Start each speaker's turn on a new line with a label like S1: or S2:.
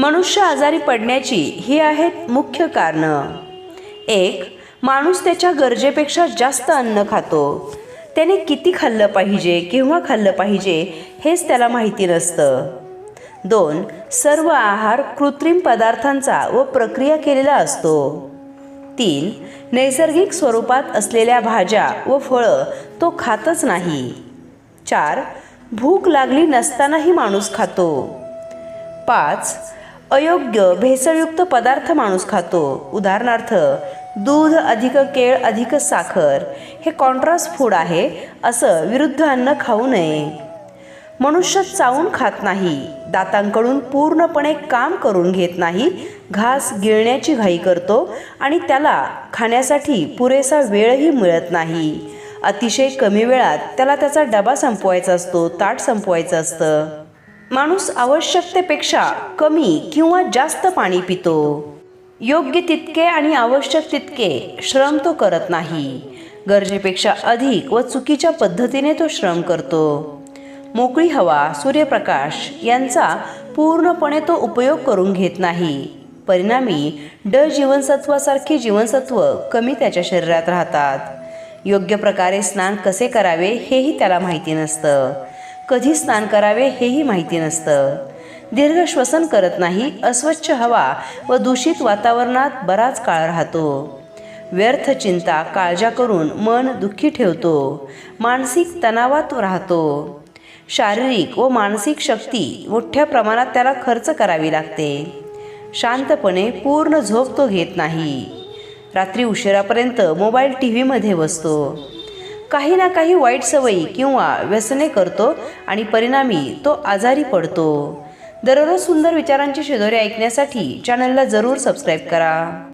S1: मनुष्य आजारी पडण्याची ही आहेत मुख्य कारणं. एक माणूस त्याच्या गरजेपेक्षा जास्त अन्न खातो. त्याने किती खाल्लं पाहिजे केव्हा खाल्लं पाहिजे हेच त्याला माहिती नसतं. दोन सर्व आहार कृत्रिम पदार्थांचा व प्रक्रिया केलेला असतो. तीन नैसर्गिक स्वरूपात असलेल्या भाज्या व फळं तो खातच नाही. चार भूक लागली नसतानाही माणूस खातो. पाच अयोग्य भेसळयुक्त पदार्थ माणूस खातो. उदाहरणार्थ दूध अधिक केळ अधिक साखर हे कॉन्ट्रास्ट फूड आहे असं विरुद्ध अन्न खाऊ नये. मनुष्य चावून खात नाही दातांकडून पूर्णपणे काम करून घेत नाही घास गिळण्याची घाई करतो आणि त्याला खाण्यासाठी पुरेसा वेळही मिळत नाही. अतिशय कमी वेळात त्याला त्याचा डबा संपवायचा असतो ताट संपवायचं असतं. माणूस आवश्यकतेपेक्षा कमी किंवा जास्त पाणी पितो. योग्य तितके आणि आवश्यक तितके श्रम तो करत नाही. गरजेपेक्षा अधिक व चुकीच्या पद्धतीने तो श्रम करतो. मोकळी हवा सूर्यप्रकाश यांचा पूर्णपणे तो उपयोग करून घेत नाही. परिणामी ड जीवनसत्वासारखी जीवनसत्व कमी त्याच्या शरीरात राहतात. योग्य प्रकारे स्नान कसे करावे हेही त्याला माहिती नसतं. कधी स्नान करावे हेही माहिती नसतं. दीर्घ श्वसन करत नाही अस्वच्छ हवा व दूषित वातावरणात बराच काळ राहतो. व्यर्थ चिंता काळजा करून मन दुःखी ठेवतो. मानसिक तणावात राहतो. शारीरिक व मानसिक शक्ती मोठ्या प्रमाणात त्याला खर्च करावी लागते. शांतपणे पूर्ण झोप तो घेत नाही. रात्री उशिरापर्यंत मोबाईल टी व्हीमध्ये बसतो. काही ना काही वाईट सवयी किंवा व्यसने करतो आणि परिणामी तो आजारी पडतो. दररोज सुंदर विचारांची शिदोरी ऐकण्यासाठी चॅनलला जरूर सबस्क्राईब करा.